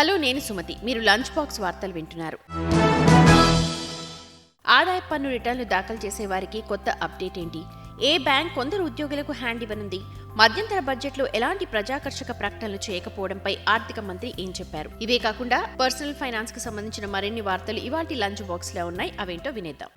Hello నేను సుమతి. మీరు lunch box వార్తలు వింటున్నారు. ఆదాయ పన్ను రిటర్న్లు దాఖలు చేసే వారికి కొత్త అప్డేట్ ఏంటి? ఏ బ్యాంక్ కొందరు ఉద్యోగులకు హ్యాండ్ ఇవ్వనుంది? మధ్యంతర బడ్జెట్లో ఎలాంటి ప్రజాకర్షక ప్రకటనలు చేయకపోవడంపై ఆర్థిక మంత్రి ఏం చెప్పారు? ఇవే కాకుండా పర్సనల్ ఫైనాన్స్కు సంబంధించిన మరిన్ని వార్తలు ఇవాటి లంచ్ బాక్స్లో ఉన్నాయి. అవేంటో వినేద్దాం.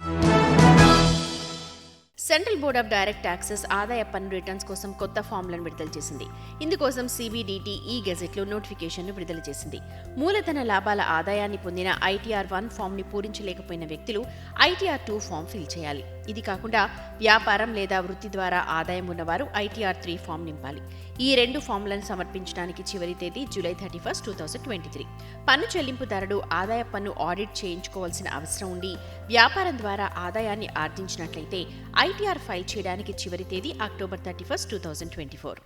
Central board of direct taxes ఆదాయ పన్ను రిటర్న్స్ కోసం కొత్త ఫామ్లను విడుదల చేసింది. ఇందుకోసం సిబిడిటి ఈ గెజెట్లో నోటిఫికేషన్ను విడుదల చేసింది. మూలధన లాభాల ఆదాయాన్ని పొందిన ఐటీఆర్ వన్ ఫామ్ని పూరించలేకపోయిన వ్యక్తులు ఐటీఆర్ టూ ఫామ్ ఫిల్ చేయాలి. ఇది కాకుండా వ్యాపారం లేదా వృత్తి ద్వారా ఆదాయం ఉన్నవారు ఐటీఆర్ త్రీ ఫామ్ నింపాలి. ఈ రెండు ఫామ్లను సమర్పించడానికి చివరి తేదీ July thirty first two thousand twenty three. పన్ను చెల్లింపుదారుడు ఆదాయ పన్ను ఆడిట్ చేయించుకోవాల్సిన అవసరం ఉండి వ్యాపారం ద్వారా ఆదాయాన్ని ఆర్జించినట్లయితే ఐటీఆర్ ఫైల్ చేయడానికి చివరి తేదీ October thirty first two thousand twenty four.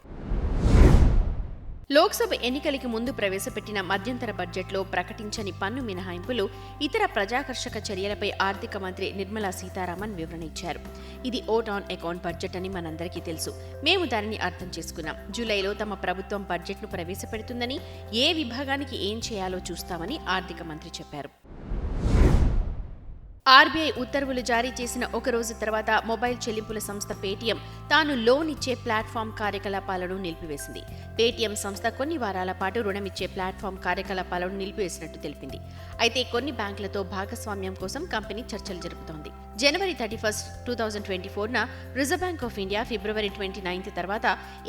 Lok Sabha ఎన్నికలకి ముందు ప్రవేశపెట్టిన మధ్యంతర బడ్జెట్లో ప్రకటించని పన్ను మినహాయింపులు ఇతర ప్రజాకర్షక చర్యలపై ఆర్థిక మంత్రి నిర్మలా సీతారామన్ వివరణ ఇచ్చారు. ఇది ఓట్ ఆన్ అకౌంట్ బడ్జెట్ అని మనందరికీ తెలుసు. మేము దానిని అర్థం చేసుకున్నాం. జూలైలో తమ ప్రభుత్వం బడ్జెట్ను ప్రవేశపెడుతుందని ఏ విభాగానికి ఏం చేయాలో చూస్తామని ఆర్థిక మంత్రి చెప్పారు. ఆర్బీఐ ఉత్తర్వులు జారీ చేసిన ఒక రోజు తర్వాత మొబైల్ చెల్లింపుల సంస్థ పేటీఎం తాను లోన్ ఇచ్చే ప్లాట్ఫామ్ కార్యకలాపాలను నిలిపివేసింది. పేటీఎం సంస్థ కొన్ని వారాల పాటు రుణం ఇచ్చే ప్లాట్ఫామ్ కార్యకలాపాలను నిలిపివేసినట్టు తెలిపింది. అయితే కొన్ని బ్యాంకులతో భాగస్వామ్యం కోసం కంపెనీ చర్చలు జరుపుతోంది. జనవరి thirty first two thousand twenty ఫోర్న reserve bank of India February twenty ninth తర్వాత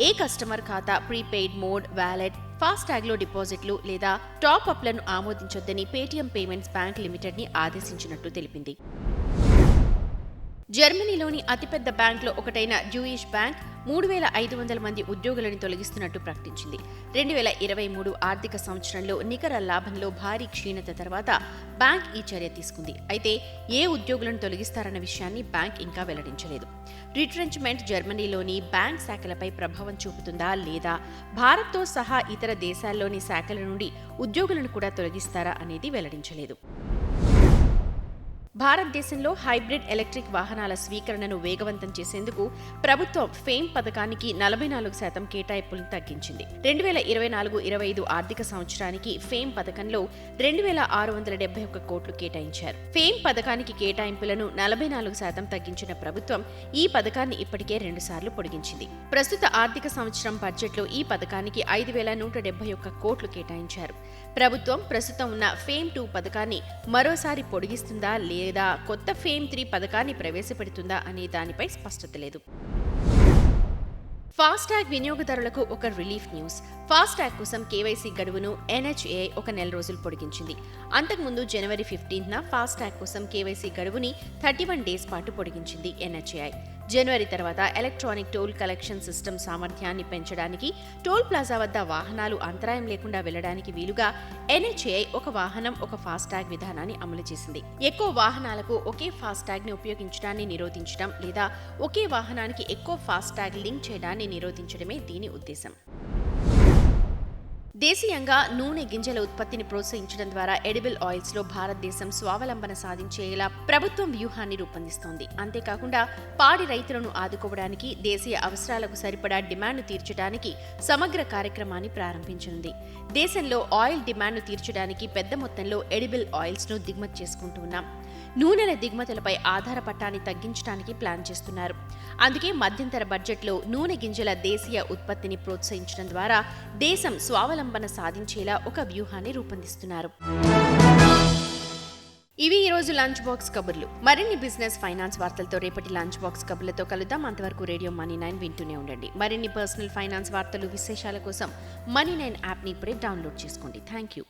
ఏ కస్టమర్ ఖాతా ప్రీపెయిడ్ మోడ్ వ్యాలెట్ ఫాస్టాగ్లో డిపాజిట్లు లేదా టాప్ అప్లను ఆమోదించొద్దని పేటీఎం పేమెంట్స్ బ్యాంక్ లిమిటెడ్ని ఆదేశించినట్టు తెలిపింది. జర్మనీలోని అతిపెద్ద బ్యాంకులో ఒకటైన జూయిష్ బ్యాంక్ మూడు వేల ఐదు వందల మంది ఉద్యోగులను తొలగిస్తున్నట్టు ప్రకటించింది. రెండు వేల ఇరవై మూడు ఆర్థిక సంవత్సరంలో నికర లాభంలో భారీ క్షీణత తర్వాత బ్యాంక్ ఈ చర్య తీసుకుంది. అయితే ఏ ఉద్యోగులను తొలగిస్తారన్న విషయాన్ని బ్యాంక్ ఇంకా వెల్లడించలేదు. రిట్రెంచ్మెంట్ జర్మనీలోని బ్యాంక్ శాఖలపై ప్రభావం చూపుతుందా లేదా? భారత్తో సహా ఇతర దేశాల్లోని శాఖల నుండి ఉద్యోగులను కూడా తొలగిస్తారా అనేది వెల్లడించలేదు. భారతదేశంలో హైబ్రిడ్ ఎలక్ట్రిక్ వాహనాల స్వీకరణను వేగవంతం చేసేందుకు ప్రభుత్వం ఫేమ్ పథకానికి నలభై నాలుగు శాతం కేటాయింపులను తగ్గించింది. రెండు వేల ఇరవై నాలుగు ఇరవై ఐదు ఆర్థిక సంవత్సరానికి ఫేమ్ పథకంలో రెండు వేల ఆరు వందల డెబ్బై ఒక్క కోట్లు కేటాయించారు. ఫేమ్ పథకానికి కేటాయింపులను నలభై నాలుగు శాతం తగ్గించిన ప్రభుత్వం ఈ పథకాన్ని ఇప్పటికే రెండుసార్లు పొడిగించింది. ప్రస్తుత ఆర్థిక సంవత్సరం బడ్జెట్లో ఈ పథకానికి ఐదు వేల నూట డెబ్బై ఒక్క కోట్లు కేటాయించారు. ప్రభుత్వం ప్రస్తుతం ఉన్న ఫేమ్ టూ పథకాన్ని మరోసారి పొడిగిస్తుందా లేదా కొత్త ఫేమ్ త్రీ పథకాన్ని ప్రవేశపెడుతుందా అనే దానిపై స్పష్టత లేదు. ఫాస్టాగ్ వినియోగదారులకు ఒక రిలీఫ్ న్యూస్. ఫాస్టాగ్ కోసం కేవైసీ గడువును ఎన్హెచ్ఏ ఒక నెల రోజులు పొడిగించింది. అంతకుముందు జనవరి ఫిఫ్టీన్త్న ఫాస్టాగ్ కోసం కేవైసీ గడువుని థర్టీ వన్ డేస్ పాటు పొడిగించింది ఎన్హెచ్ఏఐ జనవరి తర్వాత ఎలక్ట్రానిక్ టోల్ కలెక్షన్ సిస్టమ్ సామర్థ్యాన్ని పెంచడానికి టోల్ ప్లాజా వద్ద వాహనాలు అంతరాయం లేకుండా వెళ్ళడానికి వీలుగా ఎన్హెచ్ఏఐ ఒక వాహనం ఒక ఫాస్టాగ్ విధానాన్ని అమలు చేసింది. ఎక్కువ వాహనాలకు ఒకే ఫాస్టాగ్ని ఉపయోగించడాన్ని నిరోధించడం లేదా ఒకే వాహనానికి ఎక్కువ ఫాస్టాగ్ లింక్ చేయడాన్ని నిరోధించడమే దీని ఉద్దేశం. దేశీయంగా నూనె గింజల ఉత్పత్తిని ప్రోత్సహించడం ద్వారా ఎడిబుల్ ఆయిల్స్లో భారతదేశం స్వావలంబన సాధించేలా ప్రభుత్వం వ్యూహాన్ని రూపొందిస్తోంది. అంతేకాకుండా పాడి రైతులను ఆదుకోవడానికి దేశీయ అవసరాలకు సరిపడా డిమాండ్ను తీర్చడానికి సమగ్ర కార్యక్రమాన్ని ప్రారంభించనుంది. దేశంలో ఆయిల్ డిమాండ్ను తీర్చడానికి పెద్ద మొత్తంలో ఎడిబుల్ ఆయిల్స్ను దిగుమతి చేసుకుంటున్నాం నూనెల దిగుమతులపై ఆధారపడటాన్ని తగ్గించడానికి ప్లాన్ చేస్తున్నారు. అందుకే మధ్యంతర బడ్జెట్లో నూనె గింజల దేశీయ ఉత్పత్తిని ప్రోత్సహించడం ద్వారా దేశం స్వావలంబన సాధించేలా ఒక వ్యూహాన్ని రూపొందిస్తున్నారు. ఇవి ఈ రోజు లంచ్ బాక్స్ కబుర్లు. మరిన్ని బిజినెస్ ఫైనాన్స్ వార్తలతో రేపటి లంచ్ బాక్స్ కబుర్లతో కలుద్దాం. అంతవరకు రేడియో మనీ నైన్ వింటూనే ఉండండి. మరిన్ని పర్సనల్ ఫైనాన్స్ వార్తలు విశేషాల కోసం మనీ నైన్ యాప్ని ఇప్పుడే డౌన్లోడ్ చేసుకోండి. Thank you.